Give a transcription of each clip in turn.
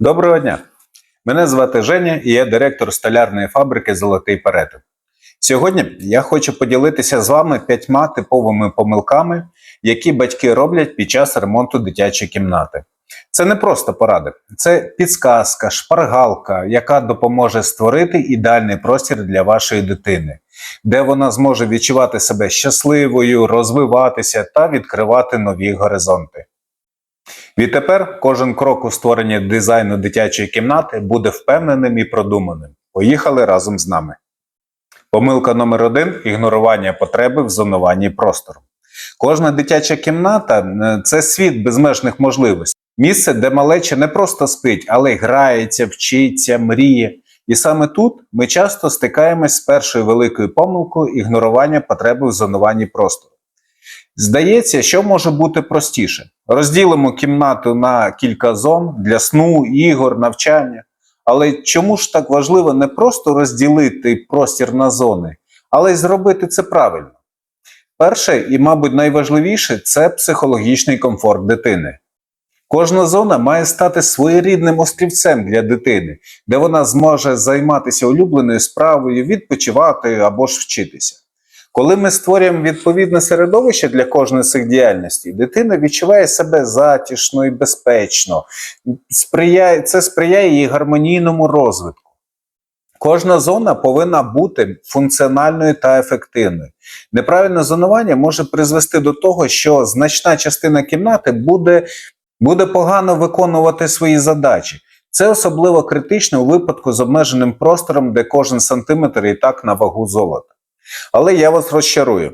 Доброго дня! Мене звати Женя і я директор столярної фабрики Золотий перетин. Сьогодні я хочу поділитися з вами п'ятьма типовими помилками, які батьки роблять під час ремонту дитячої кімнати. Це не просто поради, це підсказка, шпаргалка, яка допоможе створити ідеальний простір для вашої дитини, де вона зможе відчувати себе щасливою, розвиватися та відкривати нові горизонти. Відтепер кожен крок у створенні дизайну дитячої кімнати буде впевненим і продуманим. Поїхали разом з нами. Помилка номер один ігнорування потреби в зонуванні простору. Кожна дитяча кімната е, це світ безмежних можливостей. Місце, де малеча не просто спить, але й грається, вчиться, мріє. І саме тут ми часто стикаємось з першою великою помилкою ігнорування потреби в зонуванні простору. Здається, що може бути простіше. Розділимо кімнату на кілька зон для сну, ігор, навчання. Але чому ж так важливо не просто розділити простір на зони, але й зробити це правильно? Перше і, мабуть, найважливіше це психологічний комфорт дитини. Кожна зона має стати своєрідним острівцем для дитини, де вона зможе займатися улюбленою справою, відпочивати або ж вчитися. Коли ми створюємо відповідне середовище для кожної з цих діяльностей, дитина відчуває себе затішно і безпечно, сприяє, це сприяє її гармонійному розвитку. Кожна зона повинна бути функціональною та ефективною. Неправильне зонування може призвести до того, що значна частина кімнати буде, буде погано виконувати свої задачі. Це особливо критично у випадку з обмеженим простором, де кожен сантиметр і так на вагу золота. Але я вас розчарую.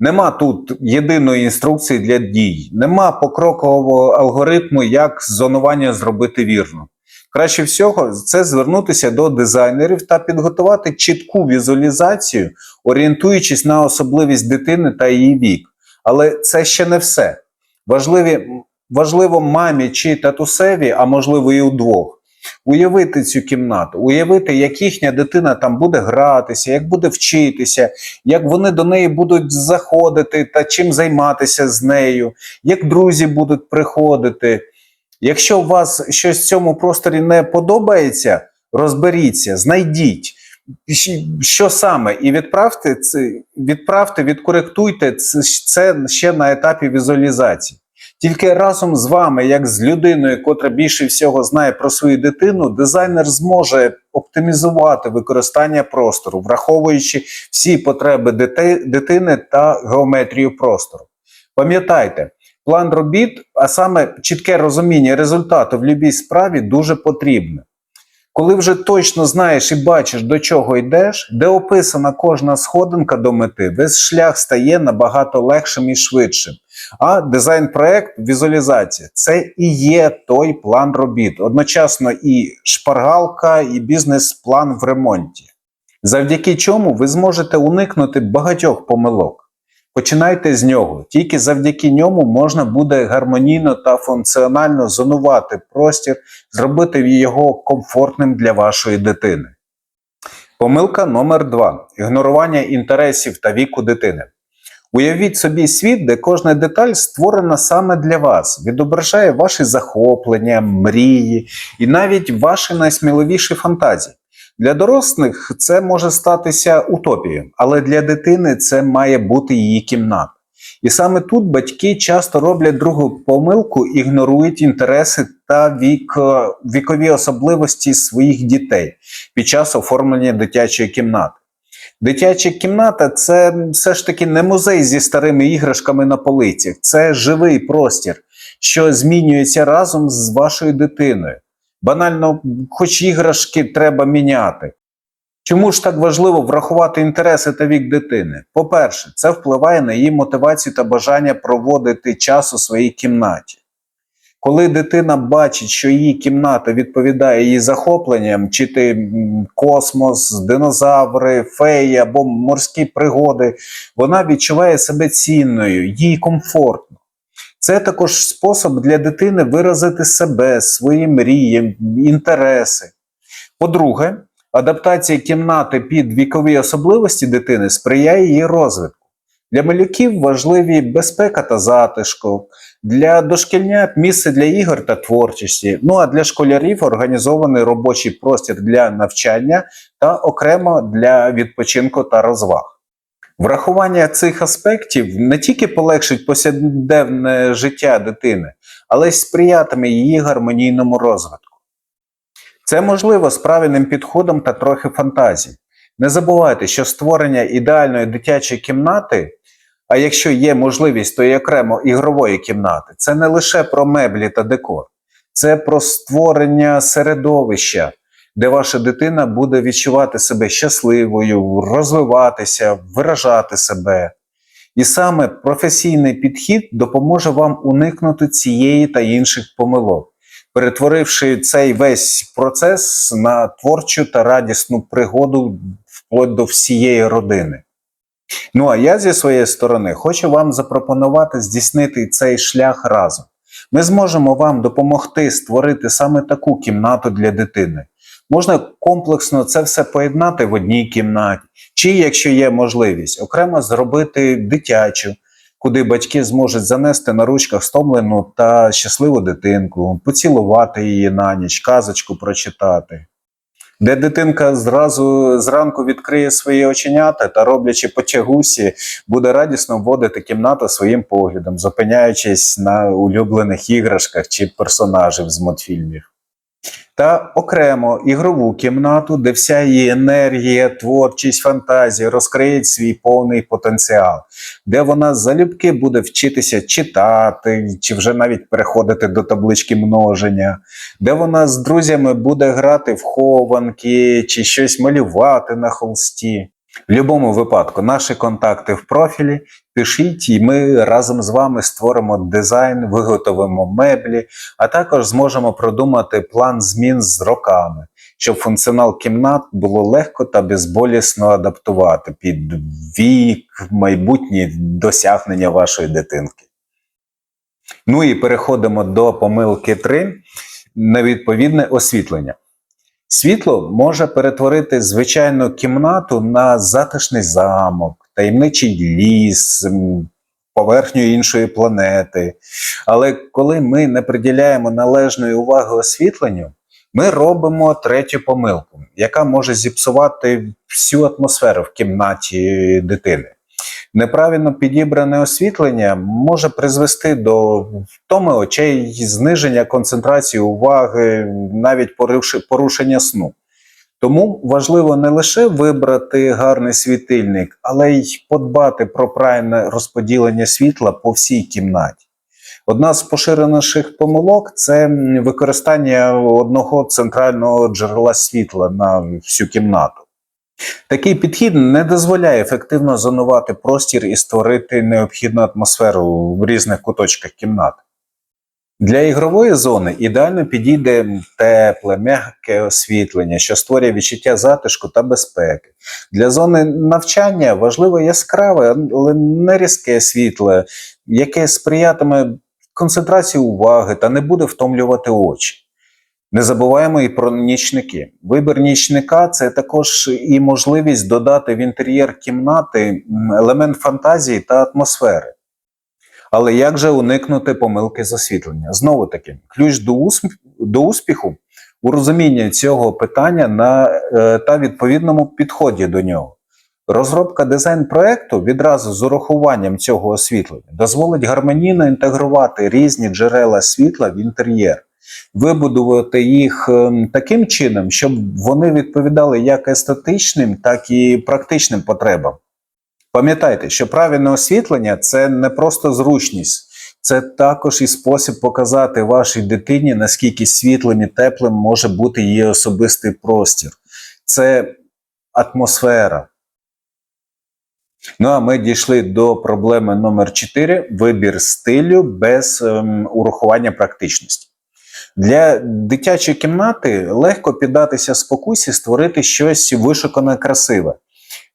Нема тут єдиної інструкції для дій, нема покрокового алгоритму, як зонування зробити вірно. Краще всього це звернутися до дизайнерів та підготувати чітку візуалізацію, орієнтуючись на особливість дитини та її вік. Але це ще не все. Важливі, важливо мамі чи татусеві, а можливо і удвох, уявити цю кімнату, уявити, як їхня дитина там буде гратися, як буде вчитися, як вони до неї будуть заходити та чим займатися з нею, як друзі будуть приходити. Якщо у вас щось в цьому просторі не подобається, розберіться, знайдіть. Що саме, і відправте відправте, відкоректуйте це ще на етапі візуалізації. Тільки разом з вами, як з людиною, котра більше всього знає про свою дитину, дизайнер зможе оптимізувати використання простору, враховуючи всі потреби дитини та геометрію простору. Пам'ятайте, план робіт, а саме чітке розуміння результату в будь-якій справі дуже потрібне. Коли вже точно знаєш і бачиш, до чого йдеш, де описана кожна сходинка до мети, весь шлях стає набагато легшим і швидшим. А дизайн-проект, візуалізація це і є той план робіт, одночасно і шпаргалка, і бізнес-план в ремонті, завдяки чому ви зможете уникнути багатьох помилок. Починайте з нього, тільки завдяки ньому можна буде гармонійно та функціонально зонувати простір, зробити його комфортним для вашої дитини. Помилка номер 2 ігнорування інтересів та віку дитини. Уявіть собі світ, де кожна деталь створена саме для вас, відображає ваші захоплення, мрії і навіть ваші найсміливіші фантазії. Для дорослих це може статися утопією, але для дитини це має бути її кімната. І саме тут батьки часто роблять другу помилку, ігнорують інтереси та вік, вікові особливості своїх дітей під час оформлення дитячої кімнати. Дитяча кімната це все ж таки не музей зі старими іграшками на полицях, це живий простір, що змінюється разом з вашою дитиною. Банально, хоч іграшки треба міняти. Чому ж так важливо врахувати інтереси та вік дитини? По-перше, це впливає на її мотивацію та бажання проводити час у своїй кімнаті. Коли дитина бачить, що її кімната відповідає її захопленням, чи ти космос, динозаври, феї або морські пригоди, вона відчуває себе цінною, їй комфортно. Це також спосіб для дитини виразити себе, свої мрії, інтереси. По-друге, адаптація кімнати під вікові особливості дитини сприяє її розвитку. Для малюків важливі безпека та затишку, для дошкільнят місце для ігор та творчості. Ну а для школярів організований робочий простір для навчання та окремо для відпочинку та розваг. Врахування цих аспектів не тільки полегшить повсякденне життя дитини, але й сприятиме її гармонійному розвитку. Це можливо з правильним підходом та трохи фантазії. Не забувайте, що створення ідеальної дитячої кімнати, а якщо є можливість, то й окремо ігрової кімнати, це не лише про меблі та декор, це про створення середовища, де ваша дитина буде відчувати себе щасливою, розвиватися, виражати себе. І саме професійний підхід допоможе вам уникнути цієї та інших помилок, перетворивши цей весь процес на творчу та радісну пригоду вплоть до всієї родини. Ну а я зі своєї сторони хочу вам запропонувати здійснити цей шлях разом. Ми зможемо вам допомогти створити саме таку кімнату для дитини. Можна комплексно це все поєднати в одній кімнаті, чи, якщо є можливість, окремо зробити дитячу, куди батьки зможуть занести на ручках стомлену та щасливу дитинку, поцілувати її на ніч, казочку прочитати. Де дитинка зразу зранку відкриє свої оченята та, роблячи потягусі, буде радісно вводити кімнату своїм поглядом, зупиняючись на улюблених іграшках чи персонажів з мультфільмів та окремо ігрову кімнату, де вся її енергія, творчість, фантазія розкриють свій повний потенціал, де вона залюбки буде вчитися читати чи вже навіть переходити до таблички множення, де вона з друзями буде грати в хованки чи щось малювати на холсті. В будь-якому випадку наші контакти в профілі. Пишіть, і ми разом з вами створимо дизайн, виготовимо меблі, а також зможемо продумати план змін з роками, щоб функціонал кімнат було легко та безболісно адаптувати під вік, майбутні досягнення вашої дитинки. Ну і переходимо до помилки 3 невідповідне освітлення. Світло може перетворити звичайну кімнату на затишний замок, таємничий ліс, поверхню іншої планети. Але коли ми не приділяємо належної уваги освітленню, ми робимо третю помилку, яка може зіпсувати всю атмосферу в кімнаті дитини. Неправильно підібране освітлення може призвести до втоми очей, зниження концентрації уваги, навіть порушення сну. Тому важливо не лише вибрати гарний світильник, але й подбати про правильне розподілення світла по всій кімнаті. Одна з поширеніших помилок це використання одного центрального джерела світла на всю кімнату. Такий підхід не дозволяє ефективно зонувати простір і створити необхідну атмосферу в різних куточках кімнати. Для ігрової зони ідеально підійде тепле, м'яке освітлення, що створює відчуття затишку та безпеки. Для зони навчання важливо яскраве, але не різке світло, яке сприятиме концентрації уваги та не буде втомлювати очі. Не забуваємо і про нічники. Вибір нічника це також і можливість додати в інтер'єр кімнати елемент фантазії та атмосфери. Але як же уникнути помилки з освітлення? Знову таки, ключ до, усп... до успіху у розумінні цього питання на, е, та відповідному підході до нього. Розробка дизайн-проекту відразу з урахуванням цього освітлення дозволить гармонійно інтегрувати різні джерела світла в інтер'єр, вибудувати їх ем, таким чином, щоб вони відповідали як естетичним, так і практичним потребам. Пам'ятайте, що правильне освітлення це не просто зручність, це також і спосіб показати вашій дитині, наскільки світлим і теплим може бути її особистий простір. Це атмосфера. Ну а ми дійшли до проблеми номер 4 вибір стилю без ем, урахування практичності. Для дитячої кімнати легко піддатися спокусі створити щось вишукане красиве.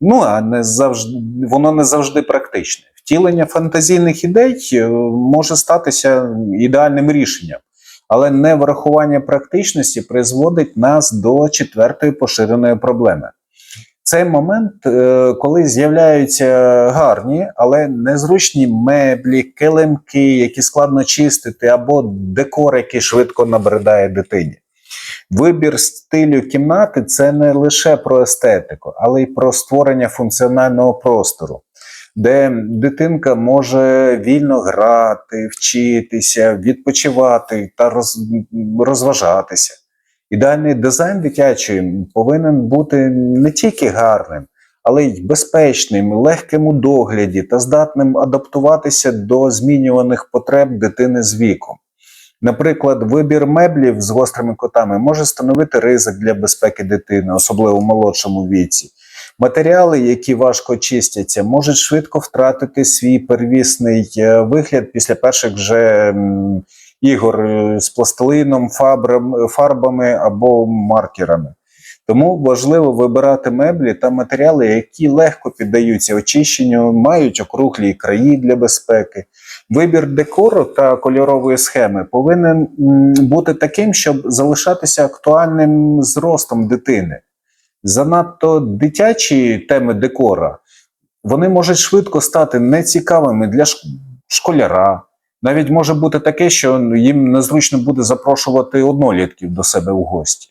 Ну а не завжди воно не завжди практичне. Втілення фантазійних ідей е, може статися ідеальним рішенням, але не врахування практичності призводить нас до четвертої поширеної проблеми. Цей момент, е, коли з'являються гарні, але незручні меблі, килимки, які складно чистити, або декор, який швидко набридає дитині. Вибір стилю кімнати це не лише про естетику, але й про створення функціонального простору, де дитинка може вільно грати, вчитися, відпочивати та розважатися. Ідеальний дизайн дитячої повинен бути не тільки гарним, але й безпечним, легким у догляді та здатним адаптуватися до змінюваних потреб дитини з віком. Наприклад, вибір меблів з гострими котами може становити ризик для безпеки дитини, особливо в молодшому віці. Матеріали, які важко чистяться, можуть швидко втратити свій первісний е, вигляд після перших же м, ігор е, з пластилином, фарбами або маркерами. Тому важливо вибирати меблі та матеріали, які легко піддаються очищенню, мають округлі краї для безпеки. Вибір декору та кольорової схеми повинен бути таким, щоб залишатися актуальним зростом дитини. Занадто дитячі теми декора вони можуть швидко стати нецікавими для школяра. Навіть може бути таке, що їм незручно буде запрошувати однолітків до себе у гості.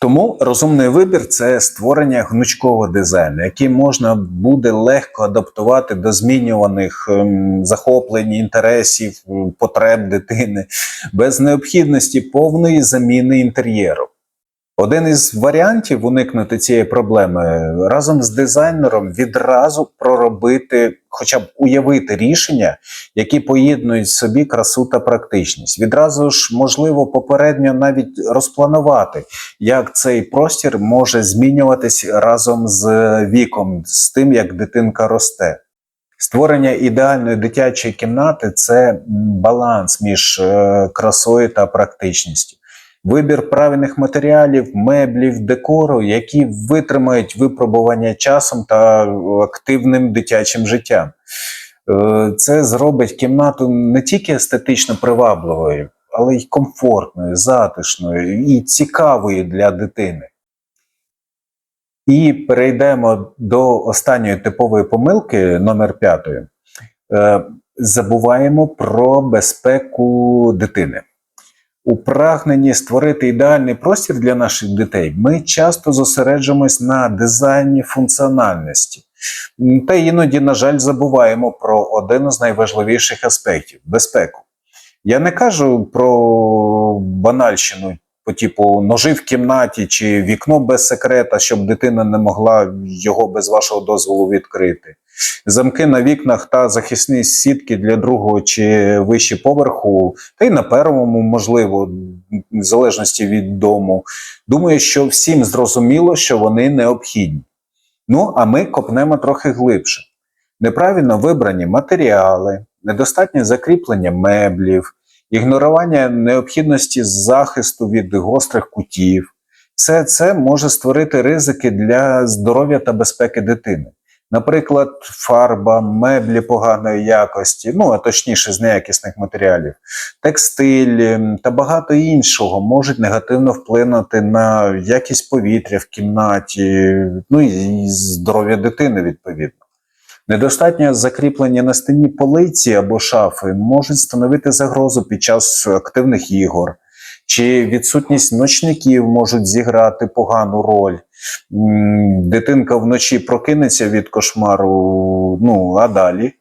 Тому розумний вибір це створення гнучкового дизайну, який можна буде легко адаптувати до змінюваних ем, захоплень, інтересів, потреб дитини, без необхідності повної заміни інтер'єру. Один із варіантів уникнути цієї проблеми разом з дизайнером відразу проробити, хоча б уявити рішення, які поєднують собі красу та практичність. Відразу ж можливо попередньо навіть розпланувати, як цей простір може змінюватись разом з віком, з тим, як дитинка росте. Створення ідеальної дитячої кімнати це баланс між е, красою та практичністю. Вибір правильних матеріалів, меблів, декору, які витримають випробування часом та активним дитячим життям. Е, Це зробить кімнату не тільки естетично привабливою, але й комфортною, затишною і цікавою для дитини. І перейдемо до останньої типової помилки, номер п'ятої. Е, Забуваємо про безпеку дитини. У прагненні створити ідеальний простір для наших дітей, ми часто зосереджуємось на дизайні функціональності. Та іноді, на жаль, забуваємо про один з найважливіших аспектів безпеку. Я не кажу про банальщину по типу ножи в кімнаті чи вікно без секрета, щоб дитина не могла його без вашого дозволу відкрити. Замки на вікнах та захисні сітки для другого чи вище поверху, та й на першому, можливо, в залежності від дому. Думаю, що всім зрозуміло, що вони необхідні. Ну, а ми копнемо трохи глибше. Неправильно вибрані матеріали, недостатнє закріплення меблів, ігнорування необхідності захисту від гострих кутів. Все це може створити ризики для здоров'я та безпеки дитини. Наприклад, фарба, меблі поганої якості, ну а точніше з неякісних матеріалів, текстиль та багато іншого можуть негативно вплинути на якість повітря в кімнаті, ну і здоров'я дитини відповідно. Недостатнє закріплення на стіні полиці або шафи можуть становити загрозу під час активних ігор, чи відсутність ночників можуть зіграти погану роль. Дитинка вночі прокинеться від кошмару, ну а далі.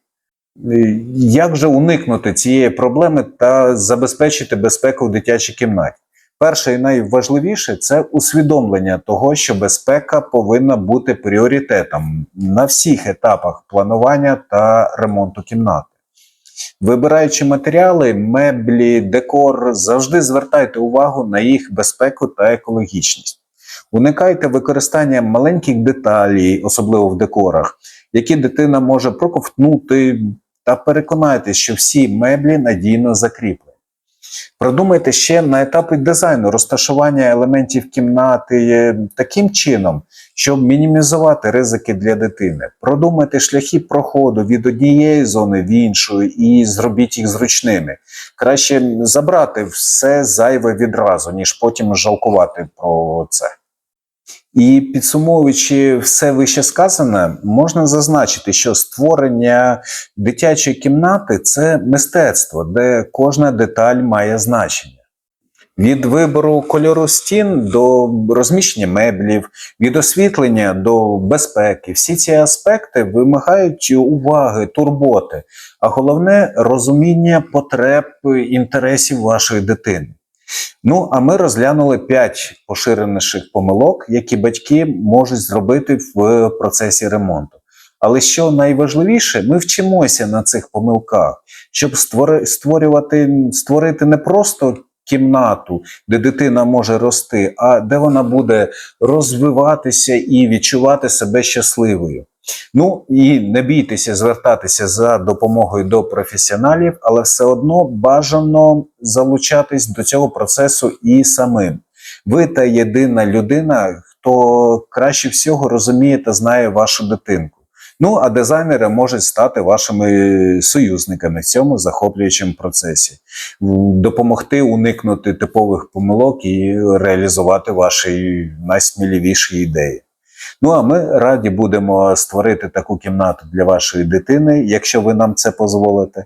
Е, Як же уникнути цієї проблеми та забезпечити безпеку в дитячій кімнаті? Перше і найважливіше це усвідомлення того, що безпека повинна бути пріоритетом на всіх етапах планування та ремонту кімнати. Вибираючи матеріали, меблі, декор, завжди звертайте увагу на їх безпеку та екологічність. Уникайте використання маленьких деталей, особливо в декорах, які дитина може проковтнути, та переконайтеся, що всі меблі надійно закріплені. Продумайте ще на етапі дизайну розташування елементів кімнати таким чином, щоб мінімізувати ризики для дитини. Продумайте шляхи проходу від однієї зони в іншу і зробіть їх зручними. Краще забрати все зайве відразу, ніж потім жалкувати про це. І підсумовуючи все вище сказане, можна зазначити, що створення дитячої кімнати це мистецтво, де кожна деталь має значення. Від вибору кольору стін до розміщення меблів, від освітлення до безпеки, всі ці аспекти вимагають уваги, турботи, а головне розуміння потреб інтересів вашої дитини. Ну, а ми розглянули 5 поширеніших помилок, які батьки можуть зробити в процесі ремонту. Але що найважливіше, ми вчимося на цих помилках, щоб створювати, створити не просто кімнату, де дитина може рости, а де вона буде розвиватися і відчувати себе щасливою. Ну і не бійтеся звертатися за допомогою до професіоналів, але все одно бажано залучатись до цього процесу і самим. Ви та єдина людина, хто краще всього розуміє та знає вашу дитинку. Ну а дизайнери можуть стати вашими союзниками в цьому захоплюючому процесі, допомогти уникнути типових помилок і реалізувати ваші найсміливіші ідеї. Ну а ми раді будемо створити таку кімнату для вашої дитини, якщо ви нам це дозволите.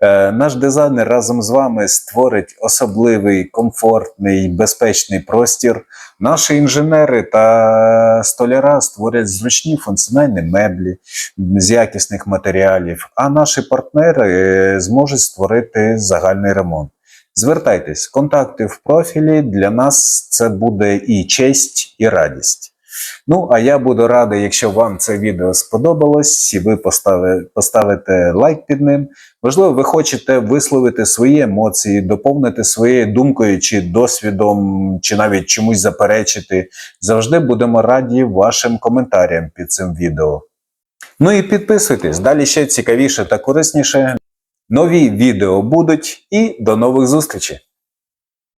Е, наш дизайнер разом з вами створить особливий, комфортний, безпечний простір. Наші інженери та столяра створять зручні функціональні меблі з якісних матеріалів, а наші партнери е, зможуть створити загальний ремонт. Звертайтесь, контакти в профілі. Для нас це буде і честь, і радість. Ну, а я буду радий, якщо вам це відео сподобалось, і ви постави- поставите лайк під ним. Можливо, ви хочете висловити свої емоції, доповнити своєю думкою чи досвідом, чи навіть чомусь заперечити. Завжди будемо раді вашим коментарям під цим відео. Ну і підписуйтесь, далі ще цікавіше та корисніше. Нові відео будуть і до нових зустрічей!